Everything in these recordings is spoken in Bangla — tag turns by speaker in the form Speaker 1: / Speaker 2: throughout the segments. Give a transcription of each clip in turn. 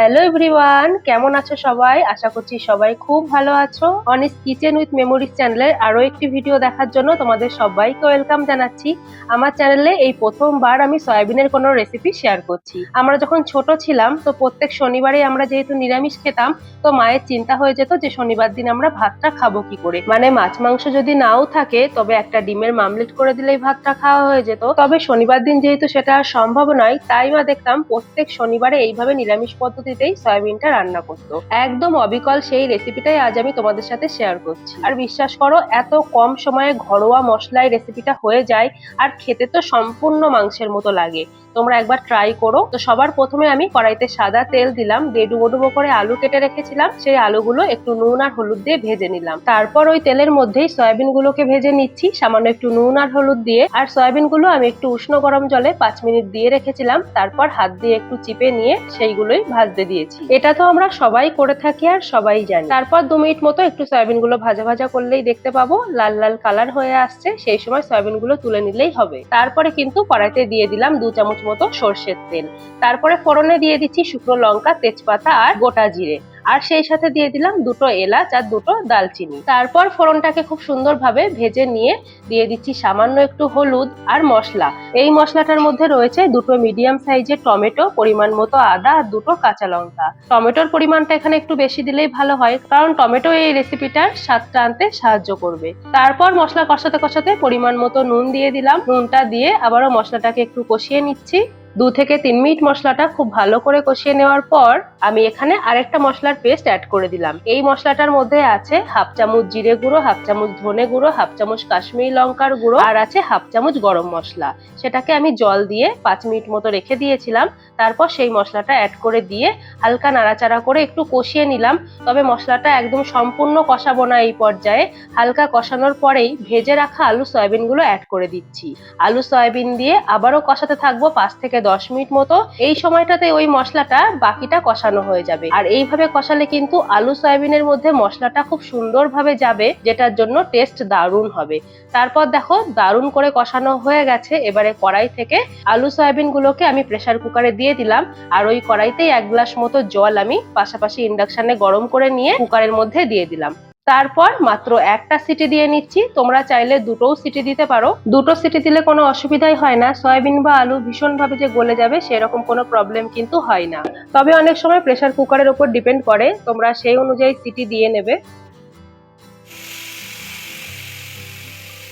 Speaker 1: হ্যালো এভরিওয়ান কেমন আছো সবাই? আশা করছি সবাই খুব ভালো আছো। অনিস কিচেন উইথ মেমোরিজ চ্যানেলের আরও একটি ভিডিও দেখার জন্য তোমাদের সবাইকে ওয়েলকাম জানাচ্ছি। আমার চ্যানেলে এই প্রথমবার আমি সয়াবিনের কোনো রেসিপি শেয়ার করছি। আমরা যখন ছোট ছিলাম, তো প্রত্যেক শনিবারে আমরা যেহেতু নিরামিষ খেতাম, তো মায়ের চিন্তা হয়ে যেত যে শনিবার দিন আমরা ভাতটা খাব কি করে। মানে মাছ মাংস যদি নাও থাকে, তবে একটা ডিমের মামলেট করে দিলেই ভাতটা খাওয়া হয়ে যেত। তবে শনিবার দিন যেহেতু সেটা সম্ভব নয়, তাই মা দেখতাম প্রত্যেক শনিবারে এইভাবে নিরামিষ পদ্ধতিতেই সয়াবিনটা রান্না করতো। একদম অবিকল সেই রেসিপিটাই আজ আমি তোমাদের সাথে শেয়ার করছি। আর বিশ্বাস করো, এত কম সময়ে ঘরোয়া মশলায় রেসিপিটা হয়ে যায় আর খেতে তো সম্পূর্ণ মাংসের মতো লাগে। তোমরা একবার ট্রাই করো। তো সবার প্রথমে আমি কড়াইতে সাদা তেল দিলাম, দিয়ে ডুবো ডুবো করে আলু কেটে রেখেছিলাম। সেই আলুগুলো একটু নুন আর হলুদ দিয়ে ভেজে নিলাম। তারপর ওই তেলের মধ্যেই সয়াবিন গুলোকে ভেজে নিচ্ছি। সামান্য একটু নুন আর হলুদ দিয়ে। আর সয়াবিনগুলো আমি একটু উষ্ণ গরম জলে পাঁচ মিনিট দিয়ে রেখেছিলাম। তারপর হাত দিয়ে একটু চিপে নিয়ে সেইগুলোই ভাজতে দিয়েছি। এটা তো আমরা সবাই করে থাকি আর সবাই জানি। তারপর দু মিনিট মতো একটু সয়াবিনগুলো ভাজা ভাজা করলেই দেখতে পাবো, লাল লাল কালার হয়ে আসছে, সেই সময় সয়াবিনগুলো তুলে নিলেই হবে। তারপরে কিন্তু কড়াইতে দিয়ে দিলাম দু চামচ মতো সর্ষের তেল। তারপরে ফোড়নে দিয়ে দিচ্ছি শুকনো লঙ্কা, তেজপাতা আর গোটা জিরে। আর সেই সাথে দিয়ে দিলাম দুটো এলাচ আর দুটো দালচিনি। তারপর ফোড়নটাকে খুব সুন্দরভাবে ভেজে নিয়ে দিয়ে দিচ্ছি সামান্য একটু হলুদ আর মশলা। এই মশলাটার মধ্যে রয়েছে দুটো মিডিয়াম সাইজের টমেটো, পরিমাণ মতো আদা আর দুটো কাঁচা লঙ্কা। টমেটোর পরিমাণটা এখানে একটু বেশি দিলেই ভালো হয়, কারণ টমেটো এই রেসিপিটার স্বাদটা আনতে সাহায্য করবে। তারপর মশলা কষাতে কষাতে পরিমাণ মতো নুন দিয়ে দিলাম। নুনটা দিয়ে আবারও মশলাটাকে একটু কষিয়ে নিচ্ছি। দু থেকে তিন মিনিট মশলাটা খুব ভালো করে কষিয়ে নেওয়ার পর আমি এখানে আরেকটা মশলার পেস্ট অ্যাড করে দিলাম। এই মশলাটার মধ্যে আছে হাফ চামচ জিরে গুঁড়ো, হাফ চামচ ধনে গুঁড়ো, হাফ চামচ কাশ্মীরি লঙ্কার গুঁড়ো আর আছে হাফ চামচ গরম মশলা। সেটাকে আমি জল দিয়ে পাঁচ মিনিট মতো রেখে দিয়েছিলাম। তারপর সেই মশলাটা অ্যাড করে দিয়ে হালকা নাড়াচাড়া করে একটু কষিয়ে নিলাম। তবে মশলাটা একদম সম্পূর্ণ কষাবো না এই পর্যায়ে। হালকা কষানোর পরেই ভেজে রাখা আলু সয়াবিনগুলো অ্যাড করে দিচ্ছি। আলু সয়াবিন দিয়ে আবারও কষাতে থাকব পাঁচ থেকে দশ মিনিট মতো এই সময়টাতে ওই মশলাটা বাকিটা কষানো হয়ে যাবে। আর এইভাবে কষালে কিন্তু আলু, সয়াবিনের মধ্যে মশলাটা খুব সুন্দরভাবে যাবে, যেটার জন্য টেস্ট দারুণ হবে। তারপর দেখো, দারুণ করে কষানো হয়ে গেছে। এবারে কড়াই থেকে আলু সয়াবিন গুলোকে আমি প্রেসার কুকারে দিয়ে দিলাম। আর ওই কড়াইতেই এক গ্লাস মতো জল আমি পাশাপাশি ইন্ডাকশনে গরম করে নিয়ে কুকারের মধ্যে দিয়ে দিলাম। তারপর মাত্র একটা সিটি দিয়ে নিচ্ছি। তোমরা চাইলে দুটোও সিটি দিতে পারো। দুটো সিটি দিলে কোনো অসুবিধাই হয় না। সয়াবিন বা আলু ভীষণভাবে যে গলে যাবে, সেরকম কোনো প্রবলেম কিন্তু হয় না। তবে অনেক সময় প্রেসার কুকারের উপর ডিপেন্ড করে। তোমরা সেই অনুযায়ী সিটি দিয়ে নেবে।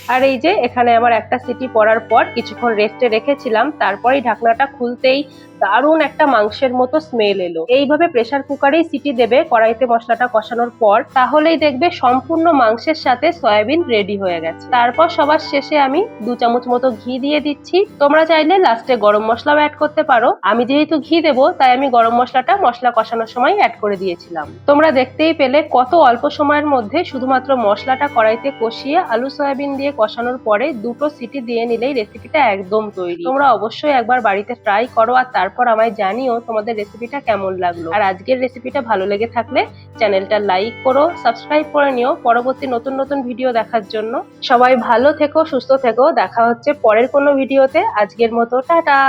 Speaker 1: আর এই যে এখানে আমার একটা সিটি পড়ার পর কিছুক্ষণ রেস্টে রেখেছিলাম, তারপরেই ঢাকনাটা খুলতেই দারুণ একটা মাংসের মতো স্মেল এলো। এইভাবে প্রেসার কুকারেই সিটি দেবে কড়াইতে মশলাটা কষানোর পর, তাহলেই দেখবে সম্পূর্ণ মাংসের সাথে সয়াবিন রেডি হয়ে গেছে। তারপর সবার শেষে আমি দু চামচ মতো ঘি দিয়ে দিচ্ছি। তোমরা চাইলে লাস্টে গরম মশলাও অ্যাড করতে পারো। আমি যেহেতু ঘি দেবো, তাই আমি গরম মশলাটা মশলা কষানোর সময় অ্যাড করে দিয়েছিলাম। তোমরা দেখতেই পেলে কত অল্প সময়ের মধ্যে শুধুমাত্র মশলাটা কড়াইতে কষিয়ে আলু সয়াবিন দিয়ে কষানোর পরে দুটো সিটি দিয়ে নিলেই রেসিপিটা একদম তৈরি। তোমরা অবশ্যই একবার বাড়িতে ট্রাই করো আর তারপর আমায় জানিও তোমাদের রেসিপিটা কেমন লাগল। আর আজকের রেসিপিটা ভালো লেগে থাকলে চ্যানেলটা লাইক করো সাবস্ক্রাইব করে নিও পরবর্তী নতুন নতুন ভিডিও দেখার জন্য। সবাই ভালো থেকো, সুস্থ থেকো, দেখা হচ্ছে পরের কোনো ভিডিওতে আজকের মতো, টাটা!